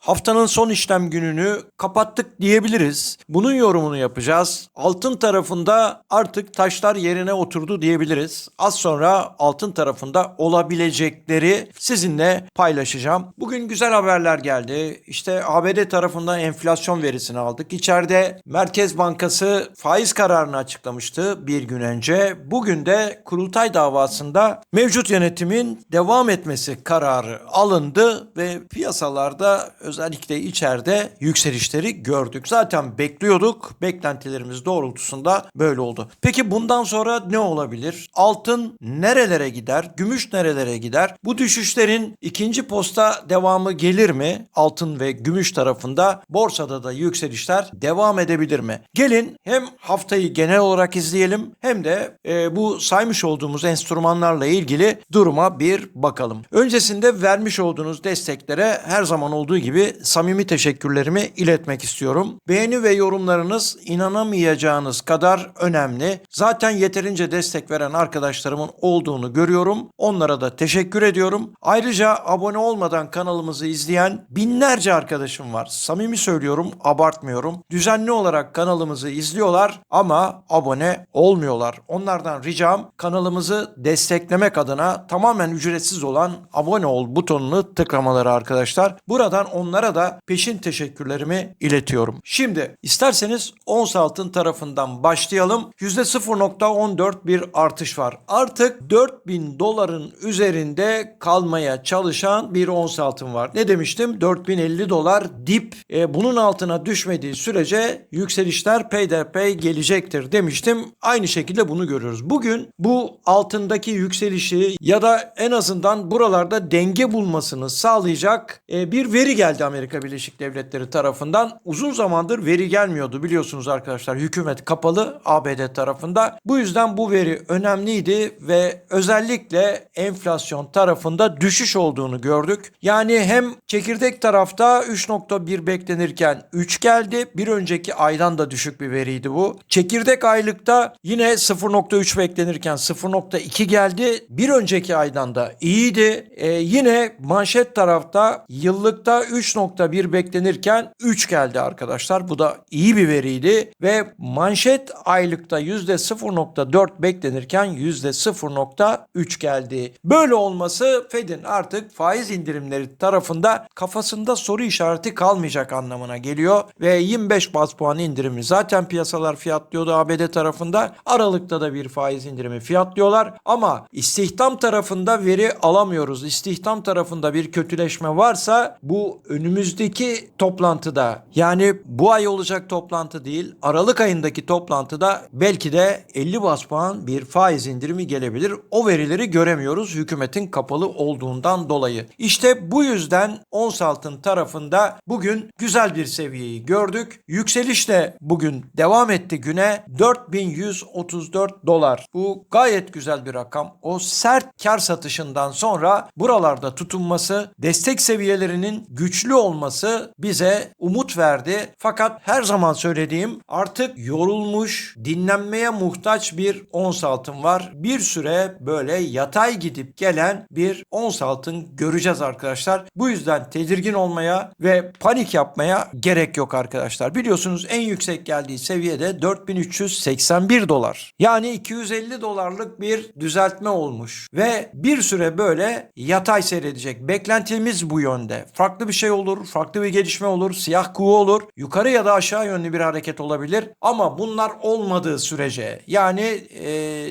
Haftanın son işlem gününü kapattık diyebiliriz. Bunun yorumunu yapacağız. Altın tarafında artık taşlar yerine oturdu diyebiliriz. Az sonra altın tarafında olabilecekleri sizinle paylaşacağım. Bugün güzel haberler geldi. İşte ABD tarafından enflasyon verisini aldık. İçeride Merkez Bankası faiz kararını açıklamıştı bir gün önce. Bugün de kurultay davasında mevcut yönetimin devam etmesi kararı alındı ve piyasalarda özellikle içeride yükselişleri gördük. Zaten bekliyorduk. Beklentilerimiz doğrultusunda böyle oldu. Peki bundan sonra ne olabilir? Altın nerelere gider? Gümüş nerelere gider? Bu düşüşlerin ikinci posta devamı gelir mi? Altın ve gümüş tarafında borsada da yükselişler devam edebilir mi? Gelin hem haftayı genel olarak izleyelim hem de e, bu saymış olduğumuz enstrümanlarla ilgili duruma bir bakalım. Öncesinde vermiş olduğunuz desteklere her zaman olduğu gibi samimi teşekkürlerimi iletmek istiyorum. Beğeni ve yorumlarınız inanamayacağınız kadar önemli. Zaten yeterince destek veren arkadaşlarımın olduğunu görüyorum. Onlara da teşekkür ediyorum. Ayrıca abone olmadan kanalımızı izleyen binlerce arkadaşım var. Samimi söylüyorum, abartmıyorum. Düzenli olarak kanalımızı izliyorlar ama abone olmuyorlar. Onlardan ricam kanalımızı desteklemek adına tamamen ücretsiz olan abone ol butonunu tıklamaları arkadaşlar. Buradan onlara da peşin teşekkürlerimi iletiyorum. Şimdi isterseniz ons altın tarafından başlayalım. %0.14 bir artış var. Artık 4000 doların üzerinde kalmaya çalışan bir ons altın var. Ne demiştim? 4050 dolar dip. E, bunun altına düşmediği sürece yükselişler peyderpey gelecektir demiştim. Aynı şekilde bunu görüyoruz. Bugün bu altındaki yükselişi ya da en azından buralarda denge bulmasını sağlayacak e, bir veri geldi Amerika Birleşik Devletleri tarafından. Uzun zamandır veri gelmiyordu biliyorsunuz arkadaşlar. Hükümet kapalı ABD tarafında. Bu yüzden bu veri önemliydi ve özellikle enflasyon tarafında düşüş olduğunu gördük. Yani hem çekirdek tarafta 3.1 beklenirken 3 geldi. Bir önceki aydan da düşük bir veriydi bu. Çekirdek aylıkta yine 0.3 beklenirken 0.2 geldi. Bir önceki aydan da iyiydi. Ee, yine manşet tarafta yıllıkta 3.1 beklenirken 3 geldi arkadaşlar. Bu da iyi bir veriydi ve manşet aylıkta %0.4 beklenirken %0.3 geldi. Böyle olması Fed'in artık faiz indirimleri tarafında kafasında soru işareti kalmayacak anlamına geliyor ve 25 bas puan indirimi zaten piyasalar fiyatlıyordu ABD tarafında. Aralıkta da bir faiz indirimi fiyatlıyorlar ama istihdam tarafında veri alamıyoruz. İstihdam tarafında bir kötüleşme varsa bu önümüzdeki toplantıda yani bu ay olacak toplantı değil Aralık ayındaki toplantıda belki de 50 bas puan bir faiz indirimi gelebilir. O verileri göremiyoruz hükümetin kapalı olduğundan dolayı. İşte bu yüzden ons altın tarafında bugün güzel bir seviyeyi gördük. Yükseliş de bugün devam etti güne 4134 dolar. Bu gayet güzel bir rakam. O sert kar satışından sonra buralarda tutunması, destek seviyelerinin güçlü olması bize umut verdi. Fakat her zaman söylediğim artık yorulmuş, dinlenmeye muhtaç bir ons altın var. Bir süre böyle yatay gidip gelen bir ons altın göreceğiz arkadaşlar. Bu yüzden tedirgin olmaya ve panik yapmaya gerek yok arkadaşlar. Biliyorsunuz en yüksek geldiği seviyede 4381 dolar. Yani 250 dolarlık bir düzeltme olmuş ve bir süre böyle yatay seyredecek. Beklentimiz bu yönde. Farklı bir şey olur, farklı bir gelişme olur, siyah kuğu olur, yukarı ya da aşağı yönlü bir hareket olabilir. Ama bunlar olmadığı sürece yani e,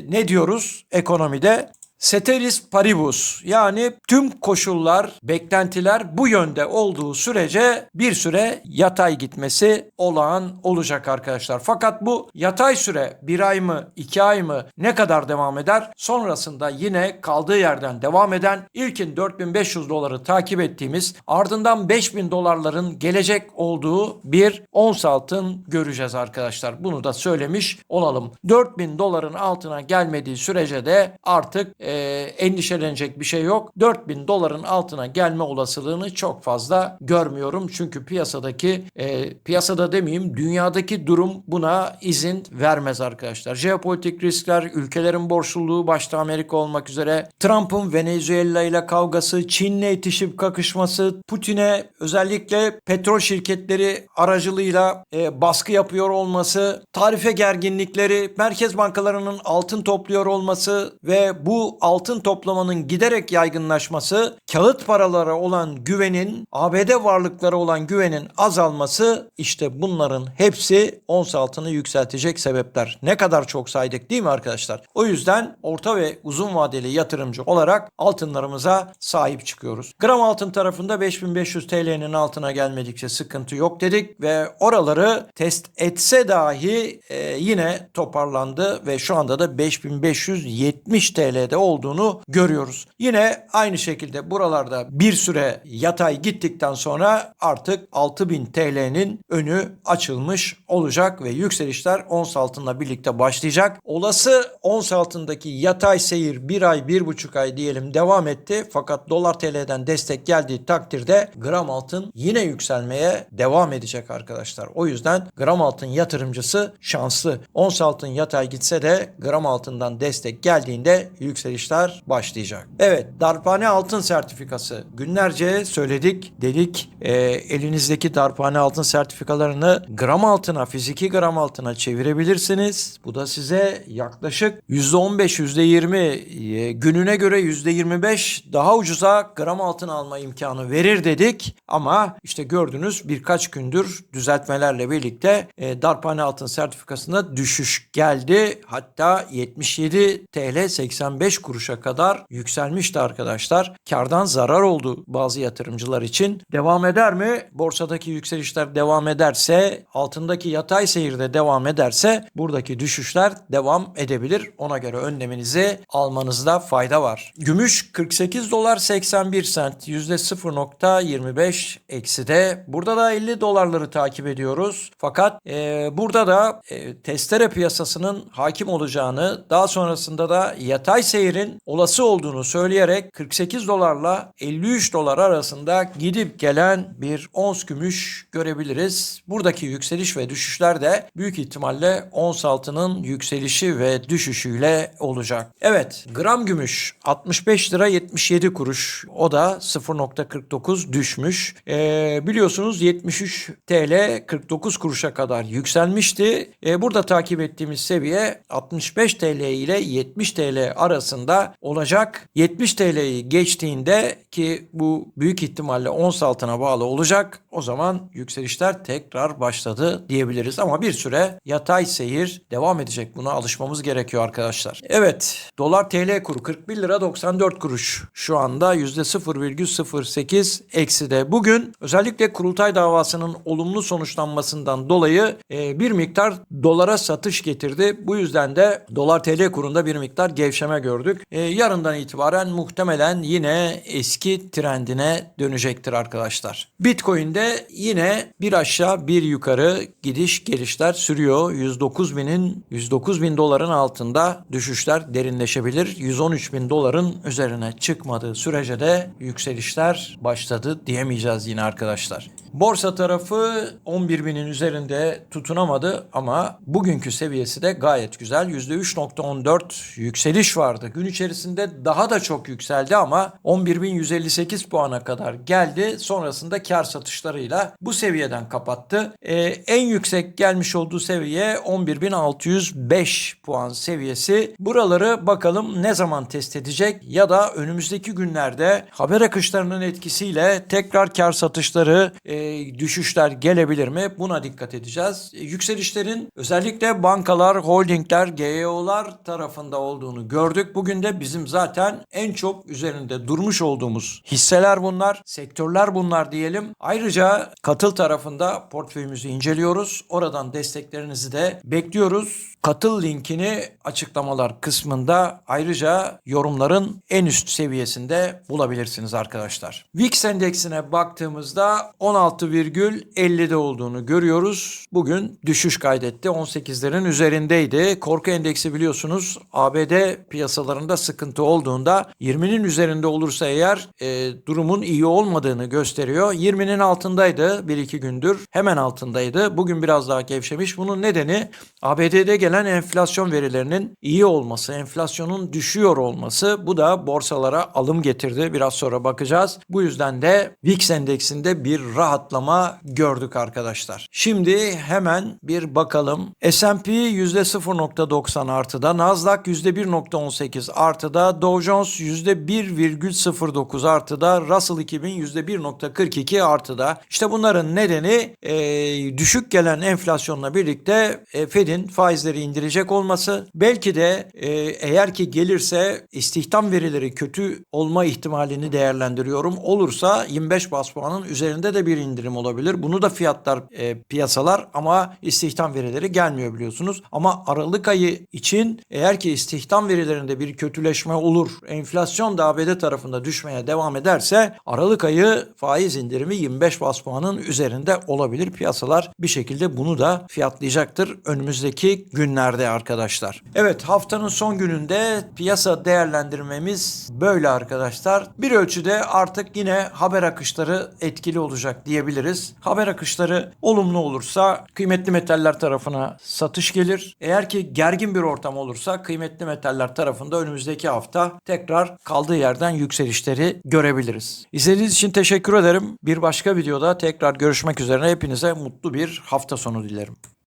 ne diyoruz ekonomide? Ceteris paribus yani tüm koşullar, beklentiler bu yönde olduğu sürece bir süre yatay gitmesi olağan olacak arkadaşlar. Fakat bu yatay süre bir ay mı, iki ay mı ne kadar devam eder? Sonrasında yine kaldığı yerden devam eden ilkin 4500 doları takip ettiğimiz ardından 5000 dolarların gelecek olduğu bir ons altın göreceğiz arkadaşlar. Bunu da söylemiş olalım. 4000 doların altına gelmediği sürece de artık e, endişelenecek bir şey yok. 4000 doların altına gelme olasılığını çok fazla görmüyorum. Çünkü piyasadaki e, piyasada demeyeyim dünyadaki durum buna izin vermez arkadaşlar. Jeopolitik riskler, ülkelerin borçluluğu başta Amerika olmak üzere, Trump'ın Venezuela ile kavgası, Çin'le itişip kakışması, Putin'e özellikle petrol şirketleri aracılığıyla e, baskı yapıyor olması, tarife gerginlikleri, merkez bankalarının altın topluyor olması ve bu altın toplamanın giderek yaygınlaşması, kağıt paralara olan güvenin, ABD varlıklara olan güvenin azalması işte bunların hepsi ons altını yükseltecek sebepler. Ne kadar çok saydık değil mi arkadaşlar? O yüzden orta ve uzun vadeli yatırımcı olarak altınlarımıza sahip çıkıyoruz. Gram altın tarafında 5500 TL'nin altına gelmedikçe sıkıntı yok dedik ve oraları test etse dahi e, yine toparlandı ve şu anda da 5570 TL'de olduğunu görüyoruz. Yine aynı şekilde buralarda bir süre yatay gittikten sonra artık 6000 TL'nin önü açılmış olacak ve yükselişler ons altınla birlikte başlayacak. Olası ons altındaki yatay seyir bir ay bir buçuk ay diyelim devam etti fakat dolar TL'den destek geldiği takdirde gram altın yine yükselmeye devam edecek arkadaşlar. O yüzden gram altın yatırımcısı şanslı. Ons altın yatay gitse de gram altından destek geldiğinde yükselişler başlayacak. Evet darphane altın sertifikası günlerce söyledik dedik e, elinizdeki darphane altın sertifikalarını gram altına fiziki gram altına çevirebilirsiniz. Bu da size yaklaşık %15 %20 e, gününe göre %25 daha ucuza gram altın alma imkanı verir dedik ama işte gördünüz birkaç gündür düzeltmelerle birlikte e, darphane altın sertifikasında düşüş geldi. Hatta 77 TL 85 kuruşa kadar yükselmişti arkadaşlar. Kardan zarar oldu bazı yatırımcılar için. Devam eder mi? Borsadaki yükselişler devam ederse, altındaki yatay seyirde devam ederse buradaki düşüşler devam edebilir. Ona göre önleminizi almanızda fayda var. Gümüş 48 dolar 81 sent %0.25 eksi de. Burada da 50 dolarları takip ediyoruz. Fakat e, burada da e, testere piyasasının hakim olacağını daha sonrasında da yatay seyirin olası olduğunu söyleyerek 48 dolarla 53 dolar arasında gidip gelen bir ons gümüş görebiliriz. Buradaki yükseliş ve düşüşler de büyük ihtimalle ons altının yükselişi ve düşüşüyle olacak. Evet gram gümüş 65 lira 77 kuruş o da 0.49 düşmüş. Ee, biliyorsunuz 73 TL 49 kuruşa kadar yükselmişti. Ee, burada takip ettiğimiz seviye 65 TL ile 70 TL arasında olacak. 70 TL'yi geçtiğinde ki bu büyük ihtimalle ons altına bağlı olacak. O zaman yükselişler tekrar başladı diyebiliriz ama bir süre yatay seyir devam edecek. Buna alışmamız gerekiyor arkadaşlar. Evet dolar TL kuru 41 lira 94 kuruş şu anda %0,08 eksi de. Bugün özellikle kurultay davasının olumlu sonuçlanmasından dolayı e, bir miktar dolara satış getirdi. Bu yüzden de dolar TL kurunda bir miktar gevşeme gördük. E, yarından itibaren muhtemelen yine eski trendine dönecektir arkadaşlar. Bitcoin'de yine bir aşağı bir yukarı gidiş gelişler sürüyor. 109 binin 109 bin doların altında düşüşler derinleşebilir. 113 bin doların üzerine çıkmadığı sürece de yükselişler başladı diyemeyeceğiz yine arkadaşlar. Borsa tarafı 11 binin üzerinde tutunamadı ama bugünkü seviyesi de gayet güzel. %3.14 yükseliş vardı. Gün içerisinde daha da çok yükseldi ama 11.158 puana kadar geldi. Sonrasında kar satışlarıyla bu seviyeden kapattı. Ee, en yüksek gelmiş olduğu seviye 11.605 puan seviyesi. Buraları bakalım ne zaman test edecek ya da önümüzdeki günlerde haber akışlarının etkisiyle tekrar kar satışları e, düşüşler gelebilir mi? Buna dikkat edeceğiz. E, yükselişlerin özellikle bankalar, holdingler, GEO'lar tarafında olduğunu gördük. Bugün de bizim zaten en çok üzerinde durmuş olduğumuz hisseler bunlar, sektörler bunlar diyelim. Ayrıca katıl tarafında portföyümüzü inceliyoruz. Oradan desteklerinizi de bekliyoruz. Katıl linkini açıklamalar kısmında ayrıca yorumların en üst seviyesinde bulabilirsiniz arkadaşlar. VIX endeksine baktığımızda 16,50'de olduğunu görüyoruz. Bugün düşüş kaydetti. 18'lerin üzerindeydi. Korku endeksi biliyorsunuz ABD piyasalarında piyasalarında sıkıntı olduğunda 20'nin üzerinde olursa eğer e, durumun iyi olmadığını gösteriyor. 20'nin altındaydı bir iki gündür. Hemen altındaydı. Bugün biraz daha gevşemiş. Bunun nedeni ABD'de gelen enflasyon verilerinin iyi olması, enflasyonun düşüyor olması. Bu da borsalara alım getirdi. Biraz sonra bakacağız. Bu yüzden de VIX endeksinde bir rahatlama gördük arkadaşlar. Şimdi hemen bir bakalım. S&P %0.90 artıda, Nasdaq %1.18 artıda, Dow Jones %1,09 artıda, Russell 2000 %1.42 artıda. İşte bunların nedeni e, düşük gelen enflasyonla birlikte e, Fed'in faizleri indirecek olması. Belki de e, eğer ki gelirse istihdam verileri kötü olma ihtimalini değerlendiriyorum. Olursa 25 bas puanın üzerinde de bir indirim olabilir. Bunu da fiyatlar e, piyasalar ama istihdam verileri gelmiyor biliyorsunuz. Ama Aralık ayı için eğer ki istihdam verilerinde kötüleşme olur, enflasyon da ABD tarafında düşmeye devam ederse Aralık ayı faiz indirimi 25 bas puanın üzerinde olabilir. Piyasalar bir şekilde bunu da fiyatlayacaktır önümüzdeki günlerde arkadaşlar. Evet haftanın son gününde piyasa değerlendirmemiz böyle arkadaşlar. Bir ölçüde artık yine haber akışları etkili olacak diyebiliriz. Haber akışları olumlu olursa kıymetli metaller tarafına satış gelir. Eğer ki gergin bir ortam olursa kıymetli metaller tarafında önümüzdeki hafta tekrar kaldığı yerden yükselişleri görebiliriz. İzlediğiniz için teşekkür ederim. Bir başka videoda tekrar görüşmek üzere. Hepinize mutlu bir hafta sonu dilerim.